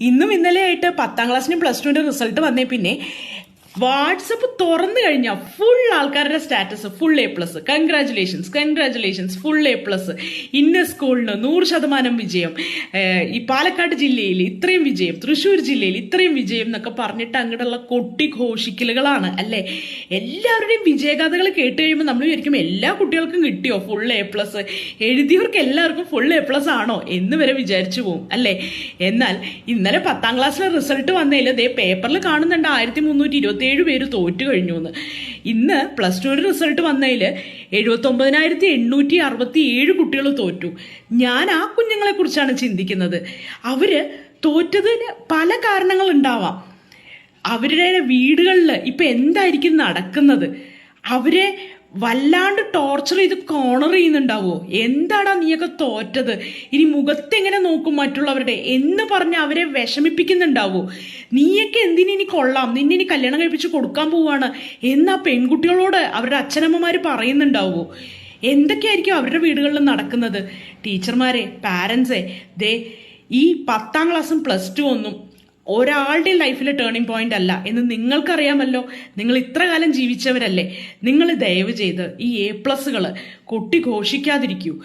ഇന്നും ഇന്നലെയായിട്ട് പത്താം ക്ലാസ്സിനും പ്ലസ് ടുവിന്റെ റിസൾട്ട് വന്നേ പിന്നെ വാട്സപ്പ് തുറന്നു കഴിഞ്ഞാൽ ഫുൾ ആൾക്കാരുടെ status full A plus congratulations congratulations full A plus ഇന്ന സ്കൂളിന് നൂറ് ശതമാനം വിജയം. ഈ പാലക്കാട് ജില്ലയിൽ ഇത്രയും വിജയം തൃശ്ശൂർ ജില്ലയിൽ ഇത്രയും വിജയം എന്നൊക്കെ പറഞ്ഞിട്ട് അങ്ങോട്ടുള്ള കൊട്ടി ഘോഷിക്കലുകളാണ് അല്ലേ? എല്ലാവരുടെയും വിജയഗാഥകൾ കേട്ട് കഴിയുമ്പോൾ നമ്മൾ വിചാരിക്കും എല്ലാ കുട്ടികൾക്കും കിട്ടിയോ ഫുൾ എ പ്ലസ് എഴുതിയവർക്ക് എല്ലാവർക്കും ഫുൾ എ പ്ലസ് ആണോ എന്ന് വരെ വിചാരിച്ചു പോകും അല്ലേ? എന്നാൽ ഇന്നലെ പത്താം ക്ലാസ്സിലെ റിസൾട്ട് വന്നതിൽ ദേ പേപ്പറിൽ കാണുന്നുണ്ട് ആയിരത്തി മുന്നൂറ്റി ഇരുപത്തി ഏഴ് പേര് തോറ്റു കഴിഞ്ഞു എന്ന് ഇന്ന് പ്ലസ് ടുവിന്റെ റിസൾട്ട് വന്നതിൽ എഴുപത്തൊമ്പതിനായിരത്തി എണ്ണൂറ്റി അറുപത്തി ഏഴ് കുട്ടികൾ തോറ്റു. ഞാൻ ആ കുഞ്ഞുങ്ങളെക്കുറിച്ചാണ് ചിന്തിക്കുന്നത്. അവർ തോറ്റതിന് പല കാരണങ്ങളുണ്ടാവാം അവരുടെ വീടുകളിൽ ഇപ്പം എന്തായിരിക്കും നടക്കുന്നത്? അവരെ വല്ലാണ്ട് ടോർച്ചർ ചെയ്ത് കോണർ ചെയ്യുന്നുണ്ടാവോ? എന്താടാ നീയൊക്കെ തോറ്റത്? ഇനി മുഖത്തെങ്ങനെ നോക്കും മറ്റുള്ളവരുടെ? എന്ന് പറഞ്ഞ് അവരെ വിഷമിപ്പിക്കുന്നുണ്ടാവോ? നീയൊക്കെ ഇനി കൊള്ളാം? നിന്നെ ഇനി കല്യാണം കഴിപ്പിച്ച് കൊടുക്കാൻ പോവാണ്. എന്ന് ആ പെൺകുട്ടികളോട് അവരുടെ അച്ഛനമ്മമാര് പറയുന്നുണ്ടാവോ? എന്തൊക്കെയായിരിക്കും അവരുടെ വീടുകളിൽ നടക്കുന്നത്? ടീച്ചർമാരെ പാരൻസേ ദേ ഈ പത്താം ക്ലാസ്സും പ്ലസ് ടു ഒന്നും ഒരാളുടെ ലൈഫിലെ ടേണിംഗ് പോയിന്റ് അല്ല. എന്ന് നിങ്ങൾക്കറിയാമല്ലോ. നിങ്ങൾ ഇത്ര കാലം ജീവിച്ചവരല്ലേ. നിങ്ങൾ ദയവ് ചെയ്ത് ഈ എ പ്ലസുകൾ കൊട്ടി ഘോഷിക്കാതിരിക്കൂ.